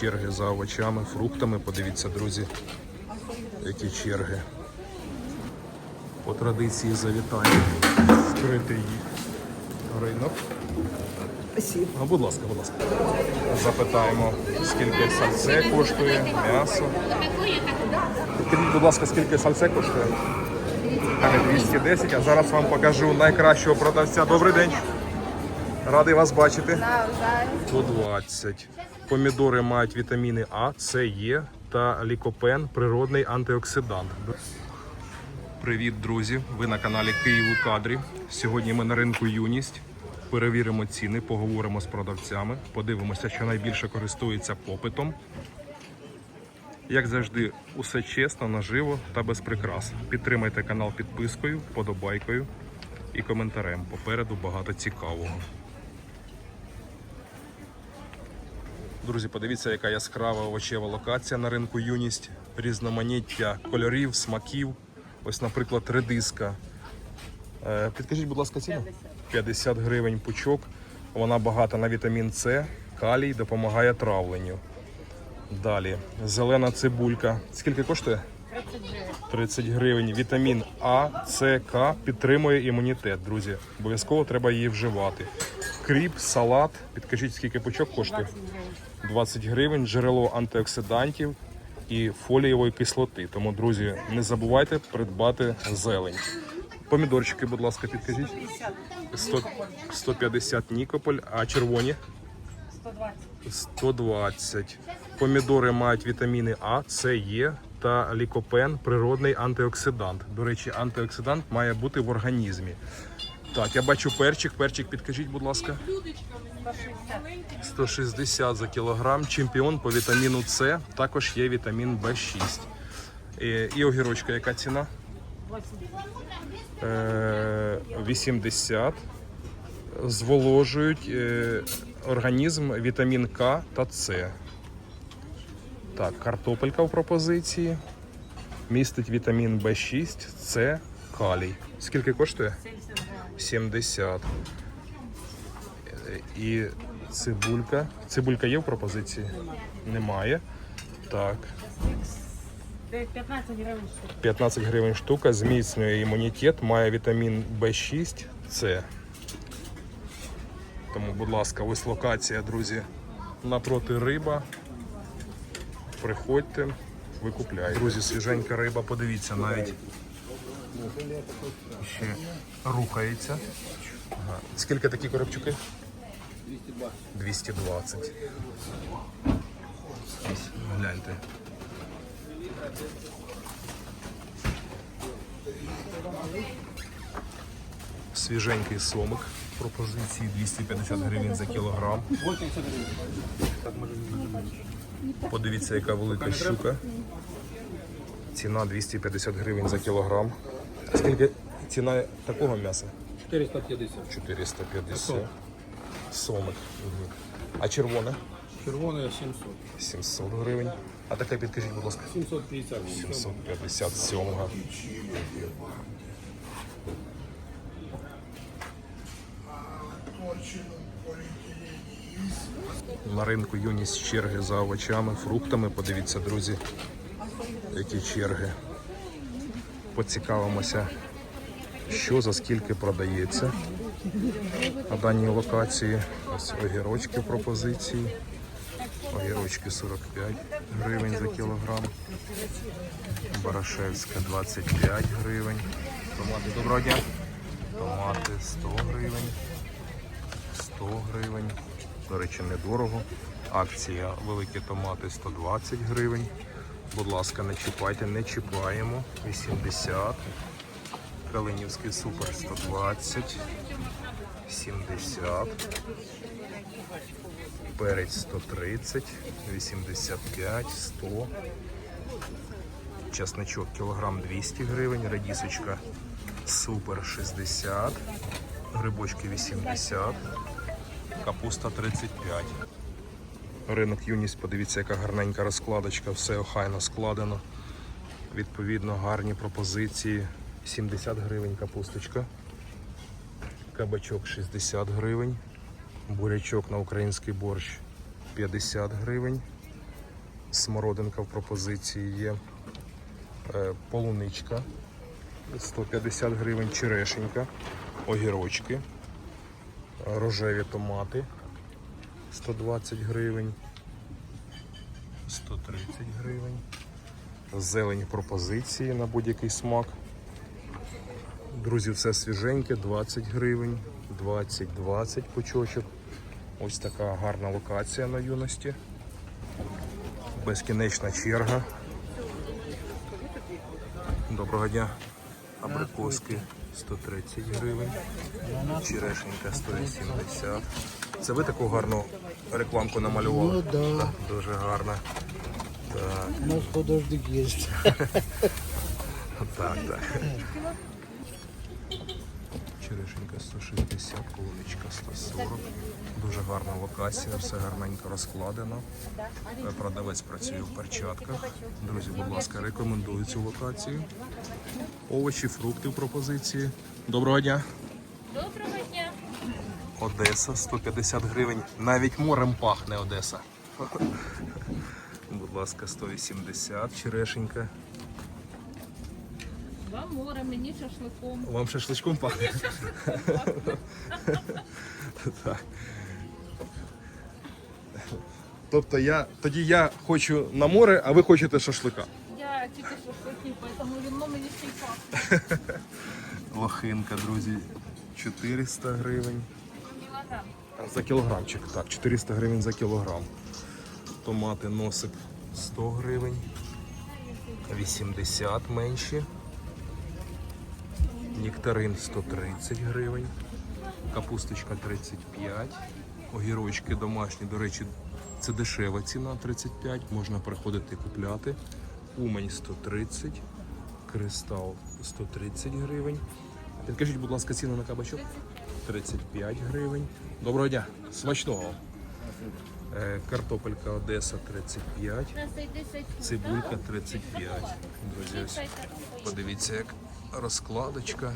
черги за овочами, фруктами. Подивіться, друзі, які черги. По традиції завітаємо вкритий ринок. А, будь ласка, будь ласка. Запитаємо, скільки сальце коштує, м'ясо. Підкажіть, будь ласка, скільки сальце коштує? 210, а зараз вам покажу найкращого продавця. Добрий день. Радий вас бачити. 120. Помідори мають вітаміни А, С, Е та лікопен, природний антиоксидант. Привіт, друзі! Ви на каналі Київ у кадрі. Сьогодні ми на ринку Юність. Перевіримо ціни, поговоримо з продавцями, подивимося, що найбільше користується попитом. Як завжди, усе чесно, наживо та без прикрас. Підтримайте канал підпискою, подобайкою і коментарем. Попереду багато цікавого. Друзі, подивіться, яка яскрава овочева локація на ринку Юність. Різноманіття кольорів, смаків. Ось, наприклад, редиска. Е, Підкажіть, будь ласка, ціну? 50 гривень пучок. Вона багата на вітамін С, калій, допомагає травленню. Далі зелена цибулька. Скільки коштує? 30 гривень. Вітамін А, С, К підтримує імунітет, друзі. Обов'язково треба її вживати. Кріп, салат. Підкажіть, скільки пучок коштує? 20 гривень, джерело антиоксидантів і фолієвої кислоти. Тому, друзі, не забувайте придбати зелень. Помідорчики, будь ласка, підкажіть. 100, 150 Нікополь, а червоні? 120. Помідори мають вітаміни А, С, Е та лікопен, природний антиоксидант. До речі, антиоксидант має бути в організмі. Так, я бачу перчик. Перчик, підкажіть, будь ласка. 160 за кілограм. Чемпіон по вітаміну С. Також є вітамін В6. І, огірочка, яка ціна? Е, 80. Зволожують е, організм вітамін К та С. Так, картопелька в пропозиції. Містить вітамін В6, С, калій. Скільки коштує? 70. Е, І цибулька. Цибулька є в пропозиції? Немає. Так. 15 гривень штука. 15 гривень штука, зміцнює імунітет, має вітамін В6, С. Тому, будь ласка, ось локація, друзі, напроти риба. Приходьте, викупляйте. Друзі, свіженька риба, подивіться, навіть ще рухається. Ага. Скільки такі коробчуки? 220. 220. Ось, гляньте. Свіженький сомик. Пропозиції 250 гривень за кілограм. Подивіться, яка велика щука. Ціна 250 гривень за кілограм. Скільки ціна такого м'яса? 450. 450. Сомик. Мгм. А червоне? Червоне 700. 700 гривень. А таке підкажіть, будь ласка. 750. 757. На ринку юність черги за овочами, фруктами. Подивіться, друзі, які черги. Поцікавимося, що за скільки продається на даній локації. Ось огірочки пропозиції. Огірочки 45 гривень за кілограм. Барашевська 25 гривень. Томати доброго дня. Томати 100 гривень. 100 гривень. До речі, недорого. Акція великі томати 120 гривень. Будь ласка, не чіпайте, не чіпаємо. 80. Калинівський супер 120. 70. Перець 130, 85, 100. Часничок кілограм 200 гривень, радісочка супер 60, грибочки 80, капуста 35. Ринок юність, подивіться, яка гарненька розкладочка, все охайно складено. Відповідно, гарні пропозиції. 70 гривень капусточка, кабачок 60 гривень, бурячок на український борщ 50 гривень, Смородинка в пропозиції є. Е, Полуничка. 150 гривень, черешенька, огірочки, рожеві томати 120 гривень, 130 гривень. Зелень в пропозиції на будь-який смак. Друзі, все свіженьке, 20 гривень, 20-20 пучочок. Ось така гарна локація на юності. Безкінечна черга. Доброго дня. Абрикоски 130 гривень. Черешенька 180. Це ви таку гарну рекламку намалювали? Ну да, Так, Дуже гарна. Так, у нас художник есть. так, так. Черешенька 160, полуничка 140. Дуже гарна локація, все гарненько розкладено. Продавець працює в перчатках. Друзі, будь ласка, рекомендую цю локацію. Овочі, фрукти в пропозиції. Доброго дня. Одеса 150 гривень. Навіть морем пахне Одеса. Будь ласка, 180 черешенька. Вам море, мені шашликом. Вам шашличком пахне? Так. Тобто я тоді я хочу на море, а ви хочете шашлика. Я тільки шашлики, тому віно мені ще й пахне. Лохинка, друзі, 400 гривень. За кілограмчик, так, 400 гривень за кілограм. Томати носик 100 гривень. 80 менші. Нектарин 130 гривень. Капусточка 35. Огірочки домашні, до речі, це дешева ціна 35. Можна приходити купляти. Умань 130. Кристал 130 гривень. Підкажіть, будь ласка, ціну на кабачок? 35 гривень. Доброго дня, смачного. Е, Картопелька Одеса 35, цибулька 35. Друзі, ось подивіться, як розкладочка.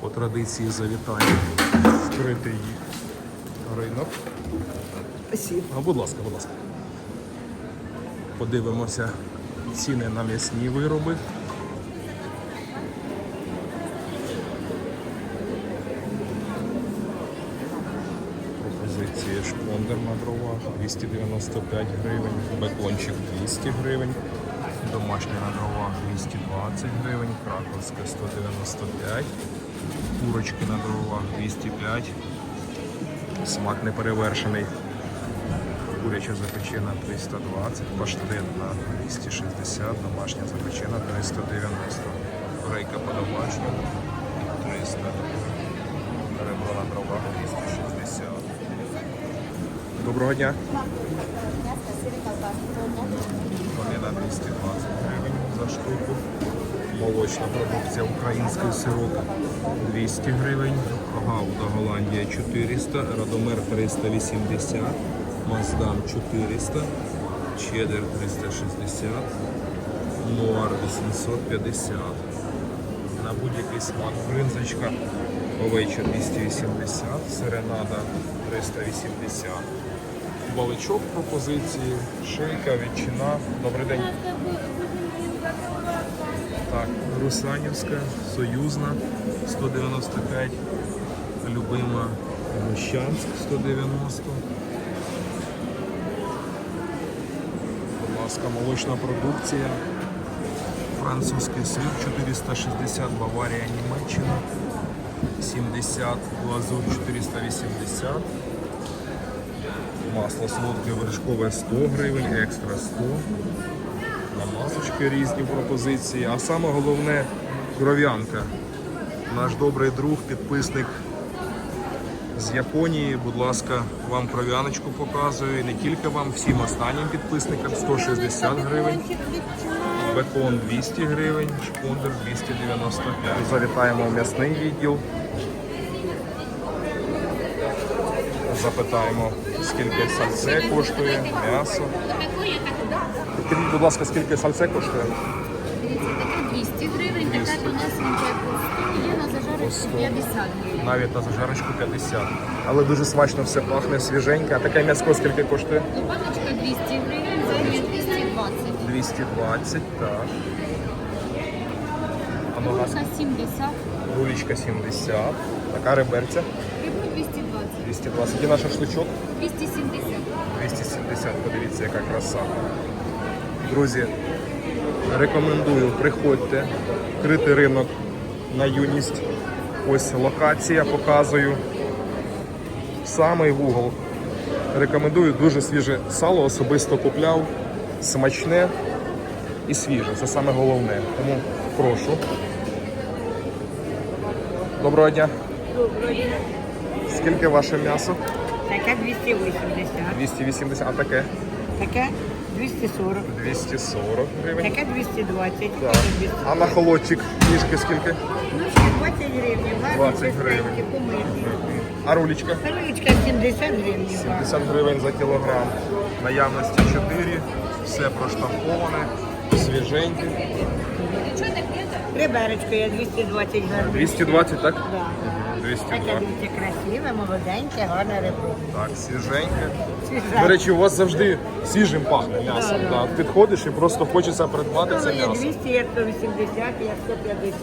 По традиції завітаємо вкритий ринок. А, будь ласка, будь ласка. Подивимося ціни на м'ясні вироби. Пропозиції шпондер на дровах 295 гривень, бекончик 200 гривень, домашній на дровах 220 гривень, краковська 195, курочки на дровах 205, смак неперевершений. Куряча запечена 320, паштетна 260, домашня запечена 390, рейка по-домашньому 300, Доброго дня. Конина 220 гривень за штуку. Молочна продукція український сирок 200 гривень. Гауда Голландія 400, Радомер 380, Маздам 400, Чедер 360, Нуар 850. На будь-який смак бринзочка овеча 280, серенада 380. Баличок пропозиції, шийка, ветчина. Добрий день. Так, Русанівська, Союзна 195, Любима Мощанськ 190. Будь ласка, молочна продукція. Французький сир 460, Баварія, Німеччина. 70, глазур 480. Масло солодке вершкове 100 гривень, екстра 100 намазочки різні пропозиції. А саме головне кров'янка. Наш добрий друг, підписник з Японії. Будь ласка, вам кров'яночку показую. І не тільки вам, всім останнім підписникам 160 гривень. Бекон 200 гривень, шпондер 295. Завітаємо в м'ясний відділ. Запитаємо, скільки сальце коштує, м'ясо. Підкажіть, будь ласка, скільки сальце коштує? Така 200 гривень, така 200. тонесенька по 100, є на По 100. зажарочці 50 гривень. навіть на зажарочку 50. Але дуже смачно все пахне, свіженьке. А таке м'яско скільки коштує? Баночка 200 гривень, задня 220. 220, так. А нога Курка 70, рулічка 70. Така реберця ребро 220, 220. І наш шашличок 270. 270. Подивіться, яка краса. Друзі, рекомендую, приходьте. Критий ринок на юність. Ось локація показую. Самий вугол. Рекомендую дуже свіже сало, особисто купляв. Смачне і свіже. Це саме головне. Тому прошу. Доброго дня. Доброго дня. Скільки ваше м'ясо? Таке 280, 280, а таке? таке 240, 240 гривень. таке 220, Так. таке 200. А на холодчик ніжки скільки? Ну, ще 20 гривень, 20 гривень. А рулічка? Паличка 70 гривень. 70 гривень за кілограм. Наявності 4. Все проштамповане, свіженьке. Риберечко є 220 гривень. 220, так? Да. Таке дуже красиве, молоденьке, гарне ребро. Так, свіженьке. Свіже. До речі, у вас завжди свіжим пахне м'ясом. Да, да. Да. Підходиш і просто хочеться придбати це Ну, є м'ясо. 200, є 180, є 150.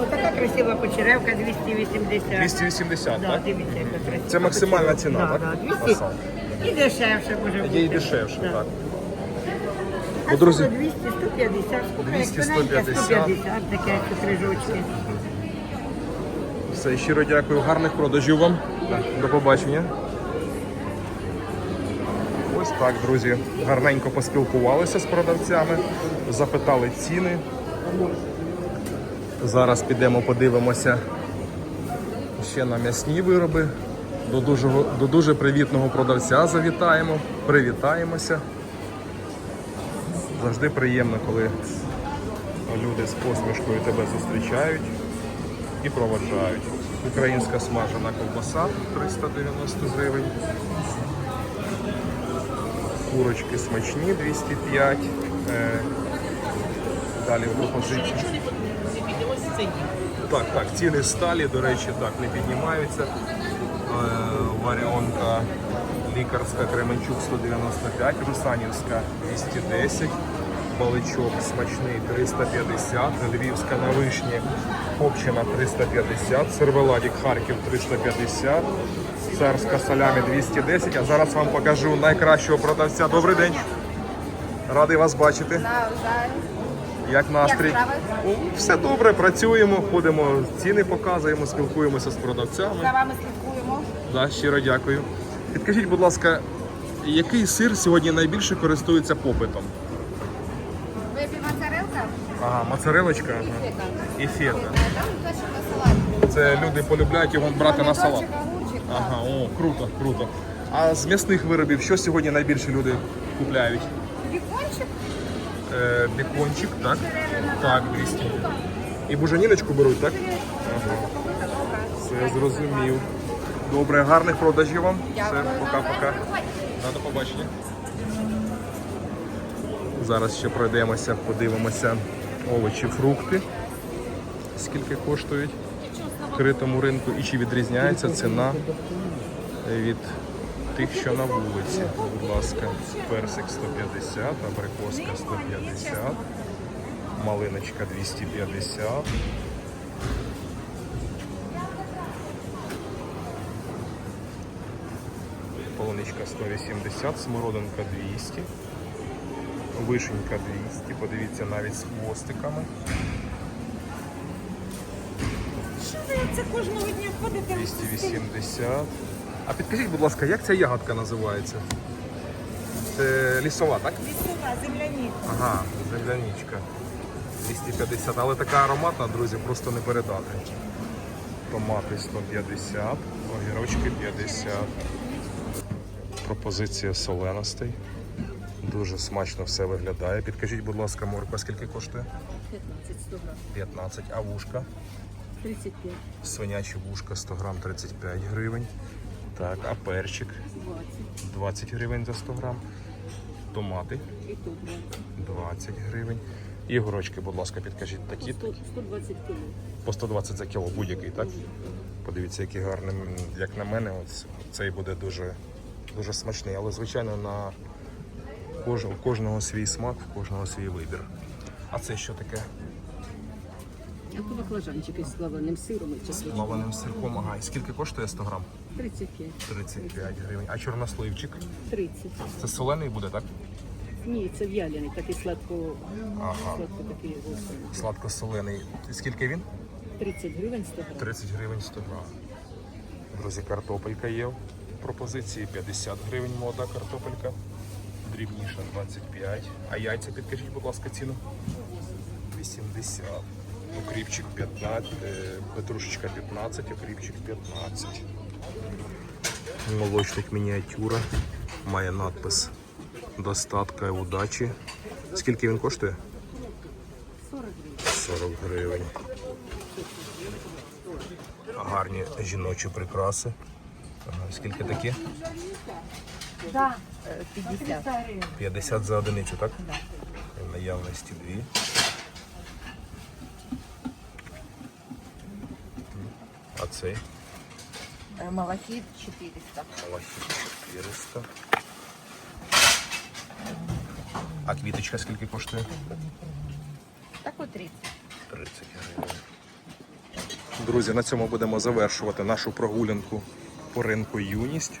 Отака красива почеревка 280. 280, Да, так? дивіться, яка красива. Це максимальна ціна, Да, так? Да, 200. І дешевше може бути. Є і дешевше, Да. так. А друзі, 200, 150, сколько 200, 150. 150, таке крижочки. Все, щиро дякую. Гарних продажів вам. До побачення. Ось так, друзі. Гарненько поспілкувалися з продавцями, запитали ціни. Зараз підемо подивимося ще на м'ясні вироби. До дуже, до дуже привітного продавця завітаємо, привітаємося. Завжди приємно, коли люди з посмішкою тебе зустрічають і проводжають. Українська смажена ковбаса 390 гривень. Курочки смачні 205. Е, Далі пропозиції. Так, так, ціни сталі, до речі, так, не піднімаються. Е, Варіонка лікарська Кременчук 195, Русанівська 210, Баличок смачний 350, Львівська на вишні Копчина 350, Сервеладік Харків 350, Царська салямі 210. А зараз вам покажу найкращого продавця. Добрий день. Радий вас бачити. Як настрій? О, Все добре, працюємо, ходимо, ціни показуємо, спілкуємося з продавцями. За вами слідкуємо. Да, щиро дякую. Підкажіть, будь ласка, який сир сьогодні найбільше користується попитом? Ага, моцарелочка ага. і фета. Це люди полюбляють його брати на салат. Ага, о, круто, круто. А з м'ясних виробів що сьогодні найбільше люди купляють? Бікончик. Е, бікончик, так? Так, 200. І буженіночку беруть, так? Ага. Все зрозумів. Добре, гарних продажів вам. Все, пока-пока. До побачення. Зараз ще пройдемося, подивимося овочі, фрукти. Скільки коштують в критому ринку і чи відрізняється ціна від тих, що на вулиці. Будь ласка, персик 150, абрикоска 150, малиночка 250. Полуничка 180, смородинка 200, вишенька 200, подивіться навіть з хвостиками. Що ви це кожного дня ходите? 280. А підкажіть, будь ласка, як ця ягодка називається? Це лісова, так? Лісова, земляні. Ага, земляничка. 250, але така ароматна, друзі, просто не передати. Томати 150, огірочки 50. Пропозиція соленостей. Дуже смачно все виглядає. Підкажіть, будь ласка, морква скільки коштує? 15 100 грам. 15, а вушка? 35. Свинячі вушка 100 грам 35 гривень. Так, а перчик 20. 20 гривень за 100 грам. Томати І тут 20. 20 гривень. І огірочки, будь ласка, підкажіть такі 100, 120 кг. по 120 за кіло, будь-який, так? Подивіться, який гарний, як на мене, ось цей буде дуже, дуже смачний. Але, звичайно, на кож, у кожного свій смак, у кожного свій вибір. А це що таке? А то баклажанчики з плаваним сиром і чесночком. Плаваним сирком. Ага, і скільки коштує 100 грам? 35. 35 гривень. А чорносливчик? 30. Це солений буде, так? Ні, це в'ялений, такий сладко, Ага. сладко такий. Сладко-солений. І Скільки він? 30 гривень 100 грам. 30 гривень 100 грам. Друзі, картопелька є в пропозиції 50 гривень молода картопелька. Дрібніша 25. А яйця підкажіть, будь ласка, ціну. 80. Укріпчик 15, е, петрушечка 15, укріпчик 15. Молочник мініатюра. Має надпис Достатка і удачі. Скільки він коштує? 40 гривень. Гарні жіночі прикраси. Ага, скільки такі? 50. 50 за одиницю, так? В наявності дві. А цей? Малахіт 400. Малахіт 400. А квіточка скільки коштує? Так от 30. 30 гривень. Друзі, на цьому будемо завершувати нашу прогулянку по ринку Юність.